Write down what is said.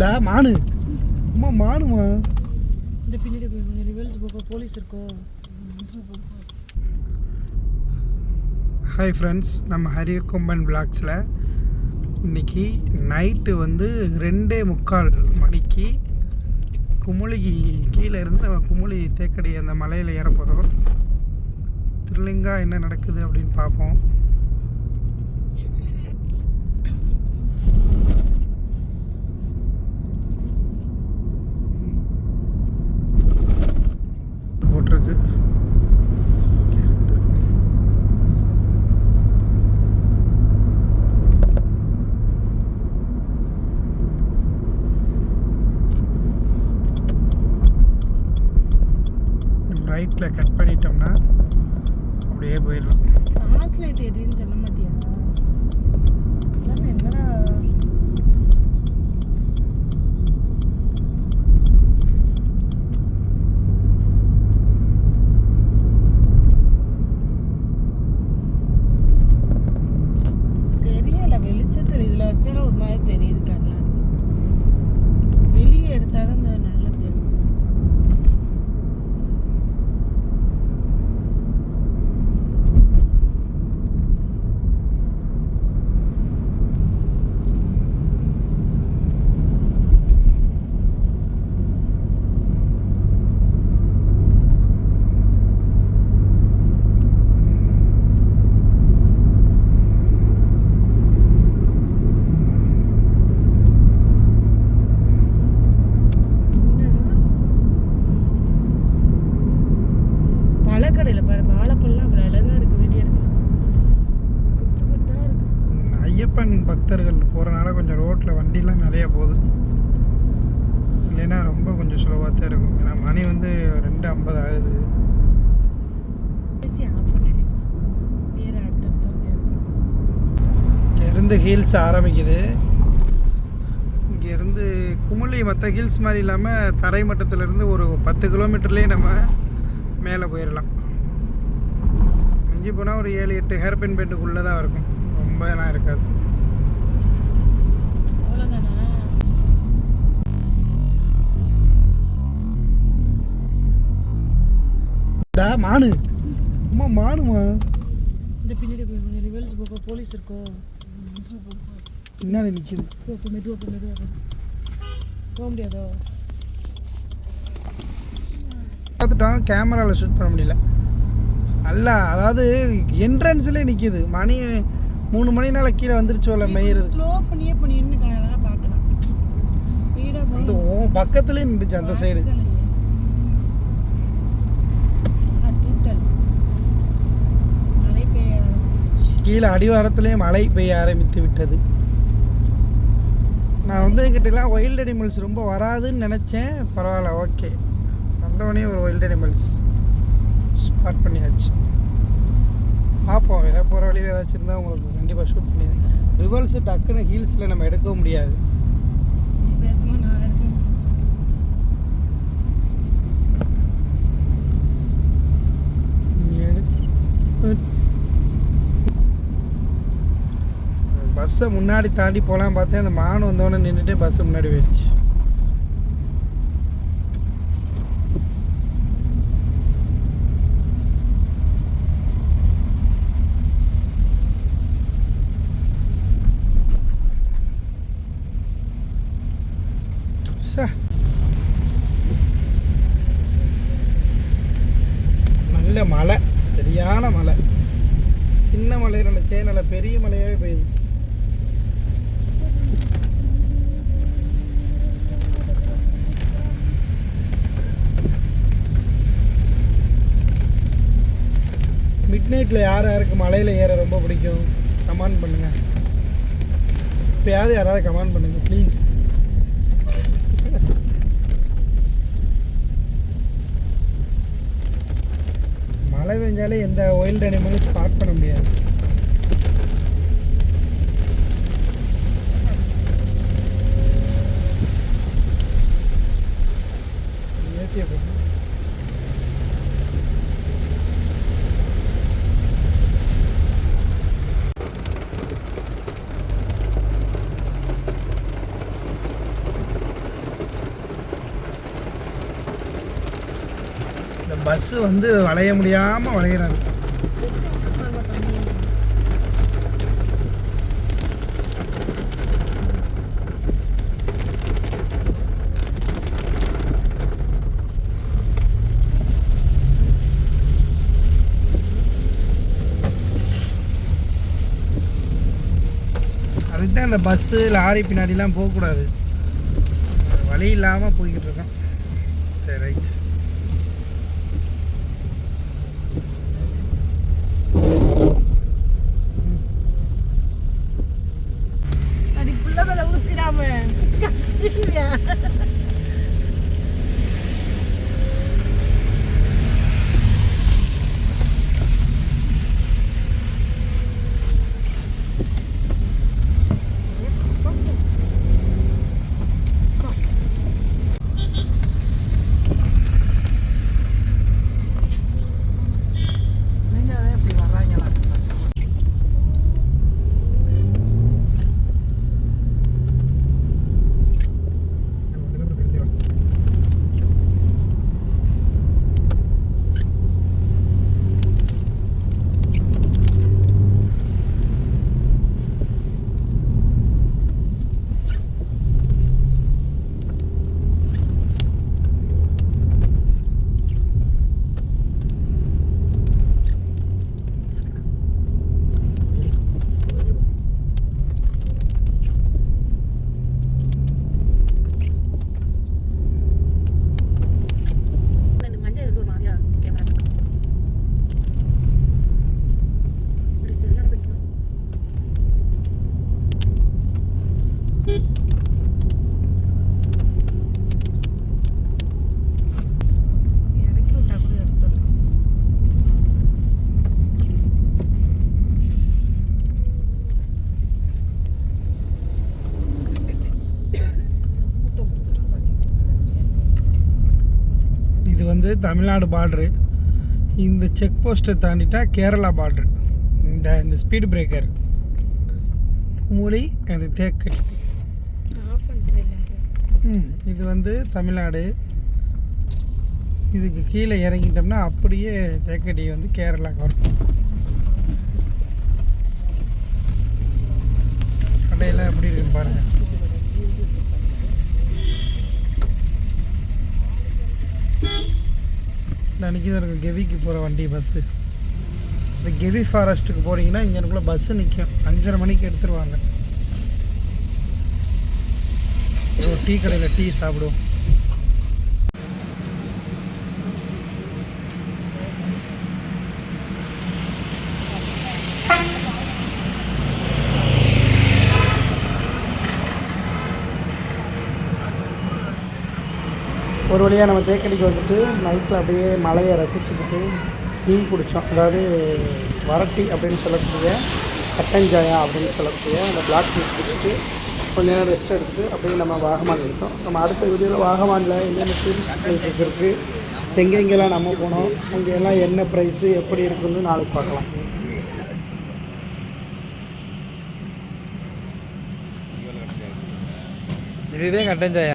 தா மானு. அம்மா மானுமா? இந்த பின்னாடி ரிவல்ஸ் போக போலீஸ் இருக்கோ? ஹாய் ஃப்ரெண்ட்ஸ் நம்ம ஹரியக்கொம்பன் பிளாக்ஸில் இன்னைக்கு நைட்டு வந்து ரெண்டே முக்கால் மணிக்கு குமுளி கீழே இருந்து நம்ம குமுளி தேக்கடி அந்த மலையில் ஏற போகிறோம் திருலிங்கா என்ன நடக்குது அப்படின்னு பார்ப்போம். ரைட்டில் கட் பண்ணிட்டோம்னா அப்படியே போயிடலாம். கிராஸ் லைட் எரியுன்னு சொல்ல மாட்டியா? என்னடா? ஐயப்பன் பக்தர்கள் போகிறனால கொஞ்சம் ரோட்டில் வண்டிலாம் நிறைய போகுது. இல்லைன்னா ரொம்ப கொஞ்சம் ஸ்லோவாக தான் இருக்கும். ஏன்னா மணி வந்து ரெண்டு ஐம்பது ஆகுது. பேசி ஆஃப் பண்ணேன் பேர் அடுத்தடுத்து இங்கே இருந்து ஹீல்ஸ் ஆரம்பிக்குது. இங்கே இருந்து குமுளி மற்ற ஹில்ஸ் மாதிரி இல்லாமல் தரை மட்டத்திலேருந்து ஒரு பத்து கிலோமீட்டர்லேயே நம்ம மேலே போயிடலாம் மிஞ்சி போனால் ஒரு ஏழு எட்டு ஹேர்பின் பெண்டுக்குள்ளே தான் இருக்கும். ரொம்பலாம் இருக்காது. அவ்வளோதானா தா மானு. அம்மா மானுமா? இந்த பின்னாடி ரிவல்ஸ் போக போலீஸ் இருக்கோ? பின்னாடி நிற்கிது போ மெதுவாக போ மெதுவாக போ. போக முடியாதோ? பார்த்துட்டோம் கேமராவில் ஷூட் பண்ண முடியல. அல்ல அதாவது என்ட்ரன்ஸ்லேயே நிற்கிது மணி மூணு மணினால கீழே வந்துருச்சோல மெய்கிறது ஸ்லோ பண்ணியே பண்ணி இன்னும் அழகாக பார்க்கலாம். ஸ்பீடாக அந்த போகணும் உன் பக்கத்துலேயே நின்றுச்சு அந்த சைடு கீழே அடிவாரத்துலேயே மழை பெய்ய ஆரம்பித்து விட்டது. நான் வந்து எங்கிட்டலாம் வைல்ட் அனிமல்ஸ் ரொம்ப வராதுன்னு நினச்சேன். பரவாயில்ல ஓகே வந்தவொடனே ஒரு வைல்ட் அனிமல்ஸ் ஸ்பாட் பண்ணியாச்சு. பார்ப்போம். வேறு போகிற வழியில் ஏதாச்சும் இருந்தால் உங்களுக்கு கண்டிப்பாக ஷூட் பண்ணிடுறேன் ரிவல்ஸு டக்குன்னு ஹீல்ஸில் நம்ம எடுக்கவும் முடியாது. பஸ்ஸை முன்னாடி தாண்டி போகலாம் பார்த்தேன். அந்த மான் வந்தோடனே நின்றுட்டு பஸ்ஸு முன்னாடி போயிடுச்சு. நல்ல மழை சரியான மழை சின்ன மலை நினைச்சே நல்ல பெரிய மலையாகவே பெய்யுது மிட் நைட்டில் யார் யாருக்கு மலையில் ஏற ரொம்ப பிடிக்கும்? கமெண்ட் பண்ணுங்கள் இப்போயாவது யாராவது கமெண்ட் பண்ணுங்கள் ப்ளீஸ் மழை பெஞ்சாலே எந்த ஒயில்டு அனிமலும் ஸ்பாட் பண்ண முடியாது. பஸ்ஸு வந்து வளைய முடியாமல் வளையிறாரு. அதுக்கு தான் இந்த பஸ்ஸு லாரி பின்னாடிலாம் போகக்கூடாது. வழி இல்லாமல் போய்கிட்டு இருக்கோம். சரி ரைட் namin. தமிழ்நாடு பார்ட்ரு இந்த செக் போஸ்ட்டை தாண்டிட்டா கேரளா பார்ட்ரு இந்த இந்த ஸ்பீடு பிரேக்கர் குமுளி அது தேக்கடி ம், இது வந்து தமிழ்நாடு. இதுக்கு கீழே இறங்கிட்டோம்னா அப்படியே தேக்கடி வந்து கேரளா வரும். கடையில் எப்படி இருக்கு பாருங்கள் அன்றைக்கி தான் இருக்கும் கெவிக்கு போகிற வண்டி பஸ்ஸு இந்த கெவி ஃபாரஸ்ட்டுக்கு போகிறீங்கன்னா இங்கனுக்குள்ளே பஸ்ஸு நிற்கும் அஞ்சரை மணிக்கு எடுத்துருவாங்க. ஒரு டீ கடையில் டீ சாப்பிடுவோம். ஒரு வழியாக நம்ம தேக்கடிக்கு வந்துட்டு நைட்டில் அப்படியே மலையை ரசிச்சுக்கிட்டு டீ குடித்தோம் அதாவது வரட்டி அப்படின்னு சொல்லக்கூடிய கட்டஞ்சாயா அப்படின்னு சொல்லக்கூடிய அந்த பிளாக் டீ குடிச்சிட்டு கொஞ்ச நேரம் ரெஸ்ட் எடுத்துட்டு அப்படியே நம்ம வாகமான் இருக்கோம் நம்ம அடுத்த வீடியோவில் வாகமானில் என்னென்ன டூரிஸ்ட் பிளேசஸ் இருக்குது எங்கெங்கெல்லாம் நம்ம போனோம் அங்கெல்லாம் என்ன ப்ரைஸு எப்படி இருக்குன்னு நாளைக்கு பார்க்கலாம். இதுதான் கட்டஞ்சாயா?